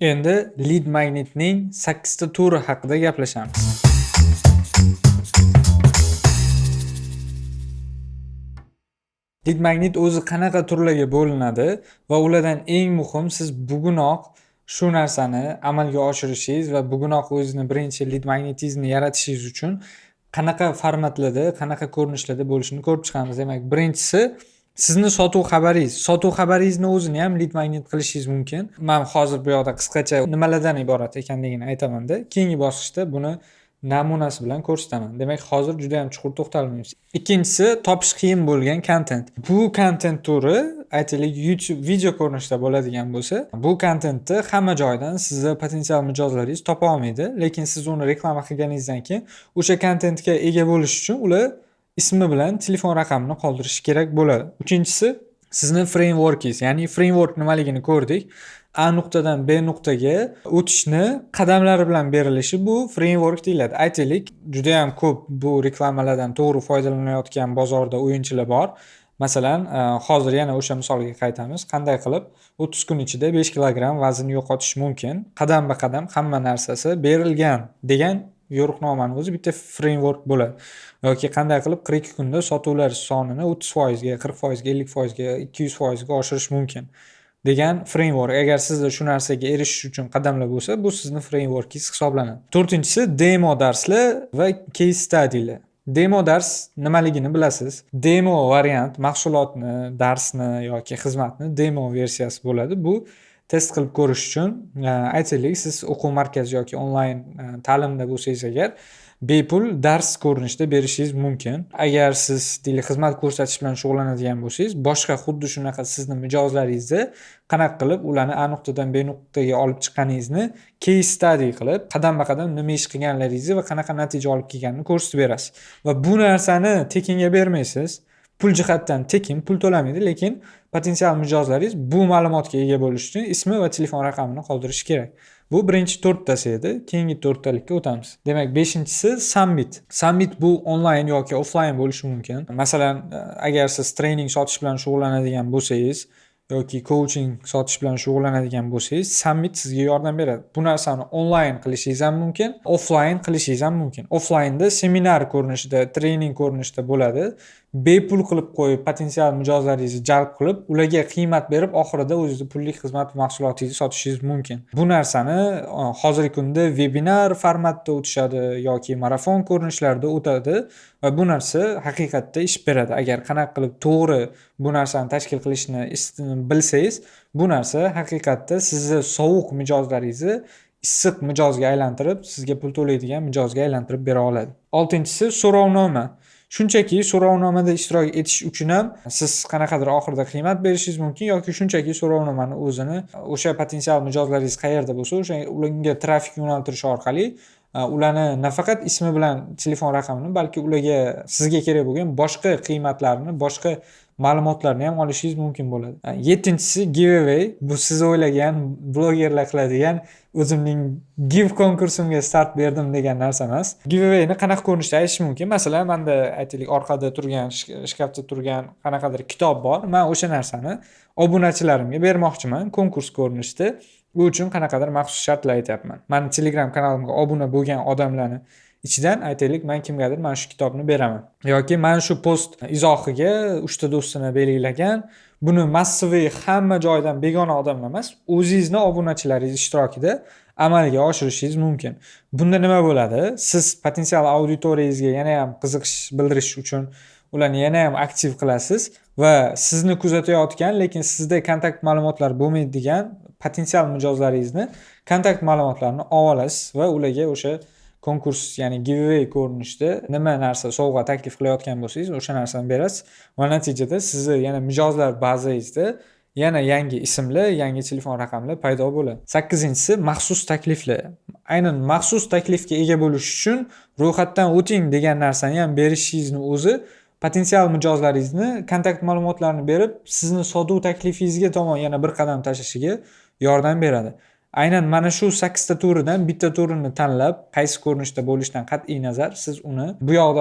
Endi lead magnetning 8 ta turi haqida gaplashamiz. Lead magnet o'zi qanaqa turlarga bo'linadi va ulardan eng muhim siz bugunoq shu narsani amalga oshirishingiz va bugunoq o'zingizni birinchi lead magnetingizni yaratishingiz uchun qanaqa formatlarda, qanaqa ko'rinishlarda bo'lishini ko'rib chiqamiz. Demak, birinchisi sizni sotuv xabaringiz. Sotuv xabaringizni o'zini ham lead magnet qilishingiz mumkin. Men hozir bu yoqda qisqacha nimalardan iborat ekanligini aytamanda, keyingi bosqichda buni namunasi bilan ko'rsataman. Demak, hozir juda ham chuqur to'xtalmaymiz. Ikkinchisi topish qiyin bo'lgan kontent. Bu kontent turi aytaylik YouTube video ko'rinishida bo'ladigan bo'lsa, bu kontentni hamma joydan sizni potensial mijozlaringiz topa olmaydi, lekin siz uni reklama qilganingizdan keyin o'sha kontentga ega bo'lish uchun ular ismi bilan telefon raqamini qoldirish kerak bo'ladi. Uchinchisi sizni frameworkingiz, ya'ni framework nimaligini ko'rdik. A nuqtadan B nuqtaga o'tishni qadamlari bilan berilishi bu framework deyiladi. Aytaylik, juda ham ko'p bu reklamalardan to'g'ri foydalanayotgan bozorda o'yinchilar bor. Masalan, e, hozir yana o'sha misolga qaytamiz. Qanday qilib 30 kun ichida 5 kilogramm vazn yo'qotish mumkin? Qadam-ba-qadam hamma narsasi berilgan degan yo'riqnomani o'zi bitta framework bo'ladi. Yoki qanday qilib 42 kunda sotuvlar sonini 30% ga, 40% ga, 50% ga, 200% ga oshirish mumkin degan framework. Agar sizda shu narsaga erishish uchun qadamlar bo'lsa, bu sizni frameworkingiz hisoblanadi. To'rtinchisi demo darslar va case studylar. Demo dars nimaligini bilasiz. Demo variant mahsulotni, darsni yoki xizmatni demo versiyasi bo'ladi. Bu test qilib ko'rish uchun e, aytaylik siz o'quv markazi yoki onlayn e, ta'limda bo'lsangiz agar bepul dars ko'rinishida berishingiz mumkin. Agar siz deylik xizmat ko'rsatish bilan shug'ullanadigan bo'lsangiz, boshqa xuddi shunaqa sizni mijozlaringizni qanaqa qilib ularni A nuqtadan B nuqtaga olib chiqqaningizni case study qilib, qadam-ba-qadam nima ish qilganlaringizni va qanaqa natija olib kelganini ko'rsatib berasiz. Va bu narsani tekinga bermaysiz. Pul jihatdan tekin, pul to'lamaydi, lekin potensial mijozlaringiz bu ma'lumotga ega bo'lish uchun ismi va telefon raqamini qoldirishi kerak. Bu birinchi to'rttasi edi. Keyingi to'rttalikka o'tamiz. Demak, beshinchisi summit. Summit bu onlayn yoki offlayn bo'lishi mumkin. Masalan, agar siz trening sotish bilan shug'ullanadigan bo'lsangiz yoki coaching sotish bilan shug'ullanadigan bo'lsangiz, summit sizga yordam beradi. Bu narsani onlayn qilishingiz ham mumkin, offlayn qilishingiz ham mumkin. Offlaynda seminar ko'rinishida, trening ko'rinishida bo'ladi. Bepul qilib qo'yib, potensial mijozlaringizni jalb qilib, ularga qiymat berib, oxirida o'zingizni pullik xizmat mahsulotingizni sotishingiz mumkin. Bu narsani e, hozirgi kunda vebinar formatda o'tishadi yoki marafon ko'rinishlarida o'tadi va bu narsa haqiqatda ish beradi. Agar qanaqa qilib to'g'ri bu narsani tashkil qilishni bilsangiz, bu narsa haqiqatda sizni sovuq mijozlaringizni issiq mijozga aylantirib, sizga pul to'laydigan mijozga aylantirib bera oladi. Oltinchisi so'rovnoma. Shunchaki so'rovnomada ishtirok etish uchun ham siz qanaqadir oxirida qiymat berishingiz mumkin yoki shunchaki so'rovnomani o'zini o'sha potensial mijozlaringiz qayerda bo'lsa, o'sha unga trafik yo'naltirish orqali Э, ularni nafaqat ismi bilan telefon raqamini, balki ularga sizga kerak bo'lgan boshqa qiymatlarni, boshqa ma'lumotlarni ham olishingiz mumkin bo'ladi. Э, yettinchisi giveaway. Bu siz o'ylagan blogerlar qiladigan o'zimning give konkursimga start berdim degan narsa emas. Giveawayni qanaqa ko'rinishda aytish mumkin? Masalan, menda aytaylik orqada turgan, shkafda turgan qanaqadir kitob bor. Men o'sha narsani obunachilarimga bermoqchiman konkurs ko'rinishida. Bu uchun qanaqadir maxsus shartlar aytyapman. Mani Telegram kanalimga obuna bo'lgan odamlarni ichidan aytaylik man kimgadir mana shu kitobni beraman yoki mana shu post izohiga uchta do'stini belgilagan buni massiviy hamma joydan begona odamlar emas o'zingizni obunachilaringiz ishtirokida amalga oshirishingiz mumkin. Bunda nima bo'ladi? Siz potensial auditoriyangizga yana ham qiziqish bildirish uchun ularni yana ham aktiv qilasiz va sizni kuzatayotgan lekin sizda kontakt ma'lumotlari bo'lmaydigan potensial mijozlaringizni kontakt ma'lumotlarini olib olasiz va ularga o'sha konkurs ya'ni giveaway ko'rinishida nima narsa sovg'a taklif qilayotgan bo'lsangiz o'sha narsani berasiz va natijada sizni yana mijozlar bazangizda yana yangi ismlar yangi telefon raqamlar paydo bo'ladi. Sakkizinchisi maxsus takliflar aynan maxsus taklifga ega bo'lish uchun ro'yxatdan o'ting degan narsani ham berishingizni o'zi potensial mijozlaringizni kontakt ma'lumotlarini berib sizni sotuv taklifingizga tomon yana bir qadam tashlashiga yordam beradi. Aynan mana shu 8 ta turidan bitta turini tanlab, qaysi ko'rinishda bo'lishidan qat'iy nazar siz uni bu yoqda